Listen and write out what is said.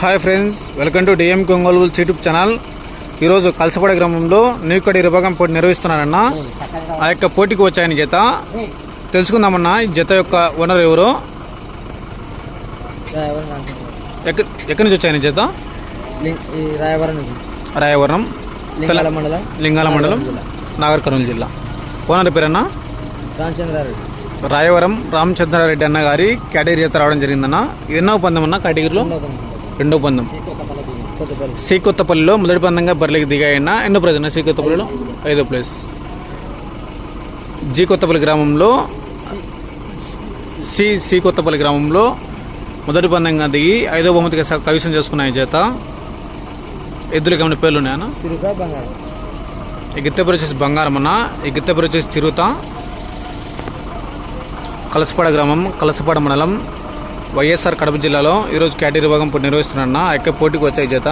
Hi friends welcome to DM Kongolu YouTube channel. ఈరోజు కలసపడ గ్రామంలో నీకడి విభాగం పోటీ నిర్వహిస్తున్నారన్న ఆ యొక్క పోటీకి వచ్చాయని జత. తెలుసుకుందామన్నా ఈ జత యొక్క ఓనర్ ఎవరు? ఎక్కడి నుంచి వచ్చాయని జత? రాయవరం. లింగాల మండలం. లింగాల మండలం నాగర్ కర్నూలు జిల్లా. ఓనర్ పేరన్నా? రామచంద్రారెడ్డి. రాయవరం రామచంద్రారెడ్డి అన్న గారి కేటగిరీ జత రావడం జరిగిందన్న. ఎన్నో పందెం అన్న కేటగిరీలో? రెండో పందెం. రెండో పందెం కొత్తపల్లి సి కొత్తపల్లిలో మొదటి పందంగా బరిలోకి దిగాయన్న ఎన్నో ప్రైజ్ అన్న సి కొత్తపల్లిలో ఐదో ప్లేస్. జి కొత్తపల్లి గ్రామంలో సి సి కొత్తపల్లి గ్రామంలో మొదటి పందంగా దిగి ఐదో బహుమతిగా కైవసం చేసుకున్నాయి చేత ఎద్దులకి ఏమైనా పేర్లు ఉన్నాయన్న? ఈ గిత్తెపేరు వచ్చేసి బంగారం అన్న ఈ గిత్తెపేరు వచ్చేసి చిరుత. కలసపాడ గ్రామం కలసపాడ మండలం వైఎస్ఆర్ కడప జిల్లాలో ఈరోజు కేటగిరీ విభాగం పోటీ నిర్వహిస్తున్నారన్న ఆ యొక్క పోటీకి వచ్చాయి చేత